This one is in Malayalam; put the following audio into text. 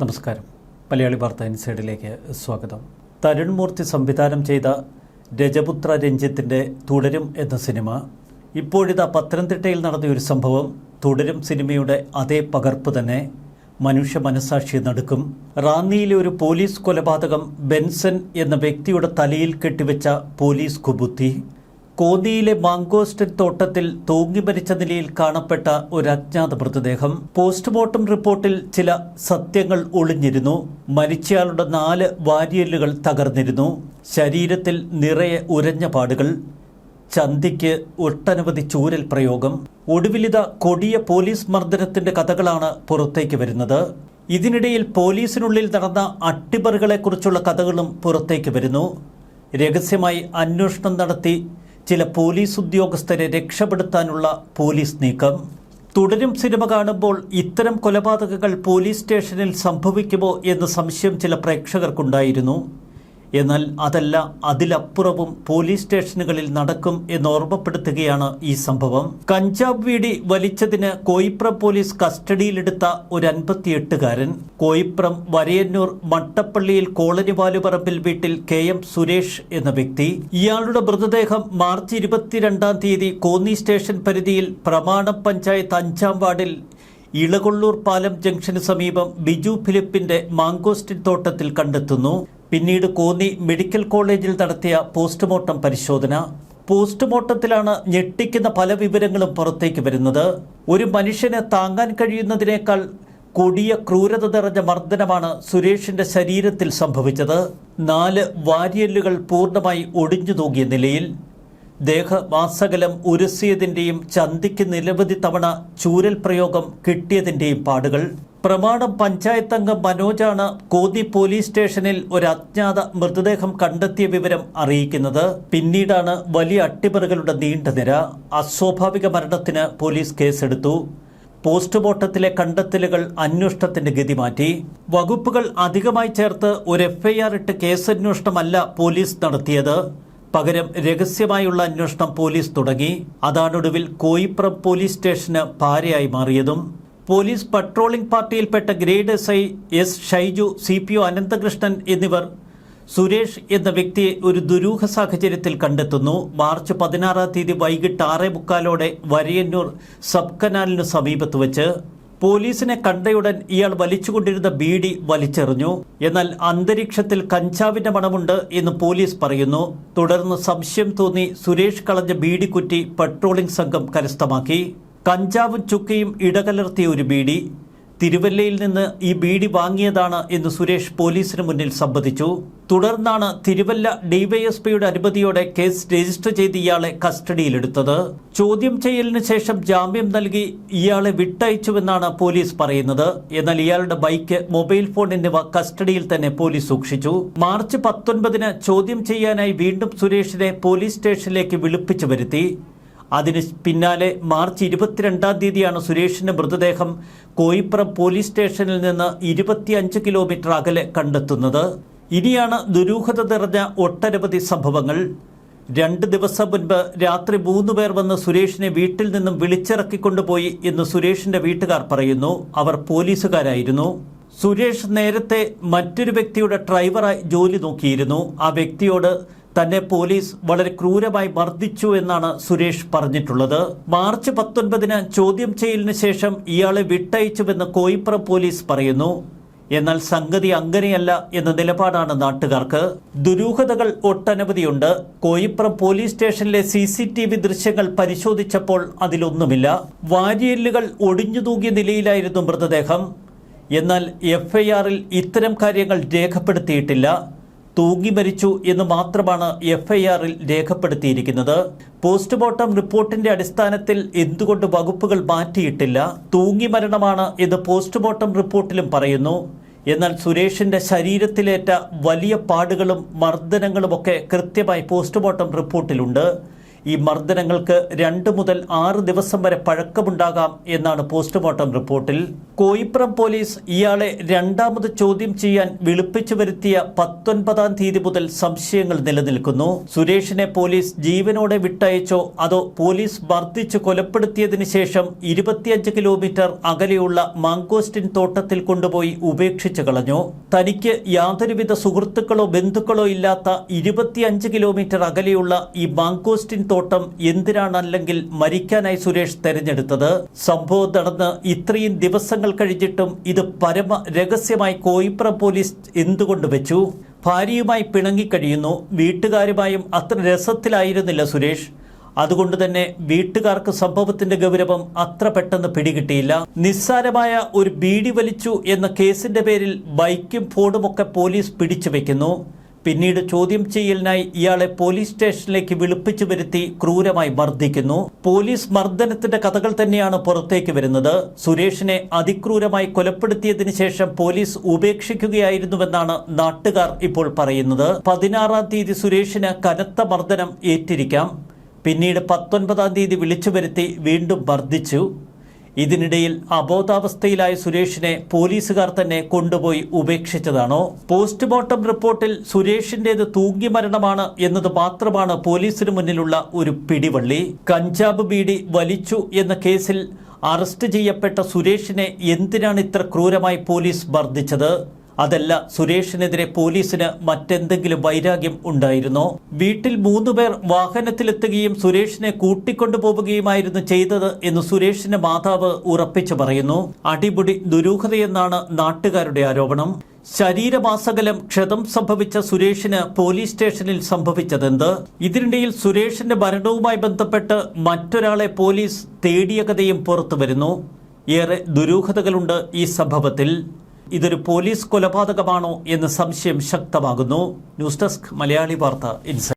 നമസ്കാരം. മലയാളി വാർത്ത ഇൻസൈഡിലേക്ക് സ്വാഗതം. തരുൺ മൂർത്തി സംവിധാനം ചെയ്ത രജപുത്ര രഞ്ജിത്തിന്റെ തുടരും എന്ന സിനിമ ഇപ്പോഴിതാ പത്തനംതിട്ടയിൽ നടന്ന ഒരു സംഭവം തുടരും സിനിമയുടെ അതേ പകർപ്പ് തന്നെ മനുഷ്യ മനസാക്ഷി നടുക്കും. റാന്നിയിലെ ഒരു പോലീസ് കൊലപാതകം ബെൻസൻ എന്ന വ്യക്തിയുടെ തലയിൽ കെട്ടിവെച്ച പോലീസ് കുബുത്തി കോന്നിയിലെ മാങ്കോസ്റ്റൻ തോട്ടത്തിൽ തൂങ്ങി മരിച്ച നിലയിൽ കാണപ്പെട്ട ഒരു അജ്ഞാത മൃതദേഹം. പോസ്റ്റ്മോർട്ടം റിപ്പോർട്ടിൽ ചില സത്യങ്ങൾ ഒളിഞ്ഞിരുന്നു. മരിച്ചയാളുടെ നാല് വാരിയല്ലുകൾ തകർന്നിരുന്നു. ശരീരത്തിൽ നിറയെ ഉരഞ്ഞ പാടുകൾ. ചന്തിക്ക് ഒട്ടനവധി ചൂരൽ പ്രയോഗം. ഒടുവിലിത കൊടിയ പോലീസ് മർദ്ദനത്തിന്റെ കഥകളാണ് പുറത്തേക്ക് വരുന്നത്. ഇതിനിടയിൽ പോലീസിനുള്ളിൽ നടന്ന അട്ടിമറികളെക്കുറിച്ചുള്ള കഥകളും പുറത്തേക്ക് വരുന്നു. രഹസ്യമായി അന്വേഷണം നടത്തി ചില പോലീസ് ഉദ്യോഗസ്ഥരെ രക്ഷപ്പെടുത്താനുള്ള പോലീസ് നീക്കം. തുടരും സിനിമ കാണുമ്പോൾ ഇത്തരം കൊലപാതകങ്ങൾ പോലീസ് സ്റ്റേഷനിൽ സംഭവിക്കുമോ എന്ന സംശയം ചില പ്രേക്ഷകർക്കുണ്ടായിരുന്നു. എന്നാൽ അതല്ല അതിലപ്പുറവും പോലീസ് സ്റ്റേഷനുകളിൽ നടക്കും എന്ന് ഓർമ്മപ്പെടുത്തുകയാണ് ഈ സംഭവം. കഞ്ചാവ് വീടി വലിച്ചതിന് കോയിപ്രം പോലീസ് കസ്റ്റഡിയിലെടുത്ത ഒരു അൻപത്തിയെട്ടുകാരൻ. കോയിപ്രം വരയന്നൂർ മട്ടപ്പള്ളിയിൽ കോളനി വാലുപറമ്പിൽ വീട്ടിൽ കെ എം സുരേഷ് എന്ന വ്യക്തി. ഇയാളുടെ മൃതദേഹം മാർച്ച് ഇരുപത്തിരണ്ടാം തീയതി കോന്നി സ്റ്റേഷൻ പരിധിയിൽ പ്രമാണം പഞ്ചായത്ത് അഞ്ചാം വാർഡിൽ ഇളകൊള്ളൂർ പാലം ജംഗ്ഷന് സമീപം ബിജു ഫിലിപ്പിന്റെ മാങ്കോസ്റ്റിൻ തോട്ടത്തിൽ കണ്ടെത്തുന്നു. പിന്നീട് കോന്നി മെഡിക്കൽ കോളേജിൽ നടത്തിയ പോസ്റ്റ്മോർട്ടം പരിശോധന. പോസ്റ്റ്മോർട്ടത്തിലാണ് ഞെട്ടിക്കുന്ന പല വിവരങ്ങളും പുറത്തേക്ക് വരുന്നത്. ഒരു മനുഷ്യന് താങ്ങാൻ കഴിയുന്നതിനേക്കാൾ കൊടിയ ക്രൂരത നിറഞ്ഞ മർദ്ദനമാണ് സുരേഷിന്റെ ശരീരത്തിൽ സംഭവിച്ചത്. നാല് വാരിയല്ലുകൾ പൂർണമായി ഒടിഞ്ഞു തൂങ്ങിയ നിലയിൽ ദേഹമാസകലം ഉരസിയതിന്റെയും ചന്തിക്ക് നിരവധി തവണ ചൂരൽ പ്രയോഗം കിട്ടിയതിന്റെയും പാടുകൾ. പ്രമാണം പഞ്ചായത്ത് അംഗം മനോജാണ് കോതി പോലീസ് സ്റ്റേഷനിൽ ഒരു അജ്ഞാത മൃതദേഹം കണ്ടെത്തിയ വിവരം അറിയിക്കുന്നത്. പിന്നീടാണ് വലിയ അട്ടിമറികളുടെ നീണ്ട നിര. അസ്വാഭാവിക മരണത്തിന് പോലീസ് കേസെടുത്തു. പോസ്റ്റ്മോർട്ടത്തിലെ കണ്ടെത്തലുകൾ അന്വേഷണത്തിന്റെ ഗതി മാറ്റി. വകുപ്പുകൾ അധികമായി ചേർത്ത് ഒരു എഫ്ഐആർ ഇട്ട് കേസന്വേഷണമല്ല പോലീസ് നടത്തിയത്. പകരം രഹസ്യമായുള്ള അന്വേഷണം പോലീസ് തുടങ്ങി. അതാണൊടുവിൽ കോയിപ്രം പോലീസ് സ്റ്റേഷന് പാരയായി മാറിയതും. Police patrolling പാർട്ടിയിൽപ്പെട്ട grade S I S Shaiju C P O Ananthakrishnan എന്നിവർ സുരേഷ് എന്ന വ്യക്തിയെ ഒരു ദുരൂഹ സാഹചര്യത്തിൽ കണ്ടെത്തുന്നു. മാർച്ച് പതിനാറാം തീയതി വൈകിട്ട് ആറേ മുക്കാലോടെ വരയന്നൂർ സബ് സമീപത്ത് വെച്ച് പോലീസിനെ കണ്ടയുടൻ ഇയാൾ വലിച്ചുകൊണ്ടിരുന്ന ബീഡി വലിച്ചെറിഞ്ഞു. എന്നാൽ അന്തരീക്ഷത്തിൽ കഞ്ചാവിന്റെ മണമുണ്ട് എന്ന് പോലീസ് പറയുന്നു. തുടർന്ന് സംശയം തോന്നി സുരേഷ് കളഞ്ഞ ബീഡി കുറ്റി പട്രോളിംഗ് സംഘം കരസ്ഥമാക്കി. കഞ്ചാവും ചുക്കയും ഇടകലർത്തിയ ഒരു ബീഡി തിരുവല്ലയിൽ നിന്ന് ഈ ബീഡി വാങ്ങിയതാണ് എന്ന് സുരേഷ് പോലീസിന് മുന്നിൽ സമ്മതിച്ചു തുടർന്നാണ് തിരുവല്ല ഡിവൈഎസ്പിയുടെ അനുമതിയോടെ കേസ് രജിസ്റ്റർ ചെയ്ത് ഇയാളെ കസ്റ്റഡിയിലെടുത്തത്. ചോദ്യം ചെയ്യലിന് ശേഷം ജാമ്യം നൽകി ഇയാളെ വിട്ടയച്ചുവെന്നാണ് പോലീസ് പറയുന്നത്. എന്നാൽ ഇയാളുടെ ബൈക്ക് മൊബൈൽ ഫോൺ എന്നിവ കസ്റ്റഡിയിൽ തന്നെ പോലീസ് സൂക്ഷിച്ചു. മാർച്ച് പത്തൊൻപതിന് ചോദ്യം ചെയ്യാനായി വീണ്ടും സുരേഷിനെ പോലീസ് സ്റ്റേഷനിലേക്ക് വിളിപ്പിച്ചു വരുത്തി. അതിന് പിന്നാലെ മാർച്ച് ഇരുപത്തിരണ്ടാം തീയതിയാണ് സുരേഷിന്റെ മൃതദേഹം കോയിപ്പുറം പോലീസ് സ്റ്റേഷനിൽ നിന്ന് ഇരുപത്തിയഞ്ച് കിലോമീറ്റർ അകലെ കണ്ടെത്തുന്നത്. ഇനിയാണ് ദുരൂഹത നിറഞ്ഞ ഒട്ടനവധി സംഭവങ്ങൾ. രണ്ട് ദിവസം മുൻപ് രാത്രി മൂന്ന് പേർ വന്ന് സുരേഷിനെ വീട്ടിൽ നിന്നും വിളിച്ചിറക്കിക്കൊണ്ടുപോയി എന്ന് സുരേഷിന്റെ വീട്ടുകാർ പറയുന്നു. അവർ പോലീസുകാരായിരുന്നു. സുരേഷ് നേരത്തെ മറ്റൊരു വ്യക്തിയുടെ ഡ്രൈവറായി ജോലി നോക്കിയിരുന്നു. ആ വ്യക്തിയോട് തന്നെ പോലീസ് വളരെ ക്രൂരമായി മർദ്ദിച്ചു എന്നാണ് സുരേഷ് പറഞ്ഞിട്ടുള്ളത്. മാർച്ച് പത്തൊൻപതിന് ചോദ്യം ചെയ്യലിന് ശേഷം ഇയാളെ വിട്ടയച്ചുവെന്ന് കോയിപ്പുറം പോലീസ് പറയുന്നു. എന്നാൽ സംഗതി അങ്ങനെയല്ല എന്ന നിലപാടാണ് നാട്ടുകാർക്ക്. ദുരൂഹതകൾ ഒട്ടനവധിയുണ്ട്. കോയിപ്പുറം പോലീസ് സ്റ്റേഷനിലെ സി സി ടി വി ദൃശ്യങ്ങൾ പരിശോധിച്ചപ്പോൾ അതിലൊന്നുമില്ല. വാരിയല്ലുകൾ ഒടിഞ്ഞു തൂങ്ങിയ നിലയിലായിരുന്നു മൃതദേഹം. എന്നാൽ എഫ്ഐആറിൽ ഇത്തരം കാര്യങ്ങൾ രേഖപ്പെടുത്തിയിട്ടില്ല. തൂങ്ങി മരിച്ചു എന്ന് മാത്രമാണ് എഫ്ഐആറിൽ രേഖപ്പെടുത്തിയിരിക്കുന്നത്. പോസ്റ്റ്മോർട്ടം റിപ്പോർട്ടിന്റെ അടിസ്ഥാനത്തിൽ എന്തുകൊണ്ട് വകുപ്പുകൾ മാറ്റിയിട്ടില്ല? തൂങ്ങി മരണമാണ് എന്ന് പോസ്റ്റ്മോർട്ടം റിപ്പോർട്ടിലും പറയുന്നു. എന്നാൽ സുരേഷിന്റെ ശരീരത്തിലേറ്റ വലിയ പാടുകളും മർദ്ദനങ്ങളുമൊക്കെ കൃത്യമായി പോസ്റ്റ്മോർട്ടം റിപ്പോർട്ടിലുണ്ട്. ഈ മർദ്ദനങ്ങൾക്ക് രണ്ട് മുതൽ ആറ് ദിവസം വരെ പഴക്കമുണ്ടാകാം എന്നാണ് പോസ്റ്റ്മോർട്ടം റിപ്പോർട്ടിൽ. കോയിപ്പുറം പോലീസ് ഇയാളെ രണ്ടാമത് ചോദ്യം ചെയ്യാൻ വിളിപ്പിച്ചു വരുത്തിയ പത്തൊൻപതാം തീയതി മുതൽ സംശയങ്ങൾ നിലനിൽക്കുന്നു. സുരേഷിനെ പോലീസ് ജീവനോടെ വിട്ടയച്ചോ അതോ പോലീസ് മർദ്ദിച്ച് കൊലപ്പെടുത്തിയതിന് ശേഷം ഇരുപത്തിയഞ്ച് കിലോമീറ്റർ അകലെയുള്ള മാങ്കോസ്റ്റിൻ തോട്ടത്തിൽ കൊണ്ടുപോയി ഉപേക്ഷിച്ചു കളഞ്ഞു. തനിക്ക് യാതൊരുവിധ സുഹൃത്തുക്കളോ ബന്ധുക്കളോ ഇല്ലാത്ത ഇരുപത്തിയഞ്ച് കിലോമീറ്റർ അകലെയുള്ള ഈ മാങ്കോസ്റ്റിൻ തോട്ടം എന്തിനാണ് അല്ലെങ്കിൽ മരിക്കാനായി സുരേഷ് തെരഞ്ഞെടുത്തത്? സംഭവം നടന്ന് ഇത്രയും ദിവസങ്ങൾ കഴിഞ്ഞിട്ടും ഇത് പരമ രഹസ്യമായി കോയിപ്ര പോലീസ് എന്തുകൊണ്ട് വെച്ചു? ഭാര്യയുമായി പിണങ്ങിക്കഴിയുന്നു വീട്ടുകാരുമായും അത്ര രസത്തിലായിരുന്നില്ല സുരേഷ്. അതുകൊണ്ട് തന്നെ വീട്ടുകാർക്ക് സംഭവത്തിന്റെ ഗൗരവം അത്ര പെട്ടെന്ന് പിടികിട്ടിയില്ല. നിസ്സാരമായ ഒരു ബീഡി വലിച്ചു എന്ന കേസിന്റെ പേരിൽ ബൈക്കും ഫോണുമൊക്കെ പോലീസ് പിടിച്ചു വെക്കുന്നു. പിന്നീട് ചോദ്യം ചെയ്യലിനായി ഇയാളെ പോലീസ് സ്റ്റേഷനിലേക്ക് വിളിപ്പിച്ചു വരുത്തി ക്രൂരമായി മർദ്ദിക്കുന്നു. പോലീസ് മർദ്ദനത്തിന്റെ കഥകൾ തന്നെയാണ് പുറത്തേക്ക് വരുന്നത്. സുരേഷിനെ അതിക്രൂരമായി കൊലപ്പെടുത്തിയതിനു ശേഷം പോലീസ് ഉപേക്ഷിക്കുകയായിരുന്നുവെന്നാണ് നാട്ടുകാർ ഇപ്പോൾ പറയുന്നത്. പതിനാറാം തീയതി സുരേഷിന് കനത്ത മർദ്ദനം ഏറ്റിരിക്കാം. പിന്നീട് പത്തൊൻപതാം തീയതി വിളിച്ചു വരുത്തി വീണ്ടും മർദ്ദിച്ചു. ഇതിനിടയിൽ അബോധാവസ്ഥയിലായ സുരേഷിനെ പോലീസുകാർ തന്നെ കൊണ്ടുപോയി ഉപേക്ഷിച്ചതാണോ? പോസ്റ്റ്മോർട്ടം റിപ്പോർട്ടിൽ സുരേഷിന്റേത് തൂങ്ങി മരണമാണ് എന്നത് മാത്രമാണ് പോലീസിന് മുന്നിലുള്ള ഒരു പിടിവള്ളി. കഞ്ചാബ് ബീഡി വലിച്ചു എന്ന കേസിൽ അറസ്റ്റ് ചെയ്യപ്പെട്ട സുരേഷിനെ എന്തിനാണ് ഇത്ര ക്രൂരമായി പോലീസ് മർദ്ദിച്ചത്? അതല്ല സുരേഷിനെതിരെ പോലീസിന് മറ്റെന്തെങ്കിലും വൈരാഗ്യം ഉണ്ടായിരുന്നോ? വീട്ടിൽ മൂന്നുപേർ വാഹനത്തിലെത്തുകയും സുരേഷിനെ കൂട്ടിക്കൊണ്ടുപോവുകയുമായിരുന്നു ചെയ്തത് എന്ന് സുരേഷിന്റെ മാതാവ് ഉറപ്പിച്ചു പറയുന്നു. അടിപൊളി ദുരൂഹതയെന്നാണ് നാട്ടുകാരുടെ ആരോപണം. ശരീരമാസകലം ക്ഷതം സംഭവിച്ച സുരേഷിന് പോലീസ് സ്റ്റേഷനിൽ സംഭവിച്ചതെന്ത്? ഇതിനിടയിൽ സുരേഷിന്റെ മരണവുമായി ബന്ധപ്പെട്ട് മറ്റൊരാളെ പോലീസ് തേടിയ കഥയും പുറത്തു വരുന്നു ഏറെ ദുരൂഹതകളുണ്ട് ഈ സംഭവത്തിൽ. ഇതൊരു പോലീസ് കൊലപാതകമാണോ എന്ന് സംശയം ശക്തമാകുന്നു. ന്യൂസ് ഡെസ്ക് മലയാളി വാർത്ത ഇൻസൈറ്റ്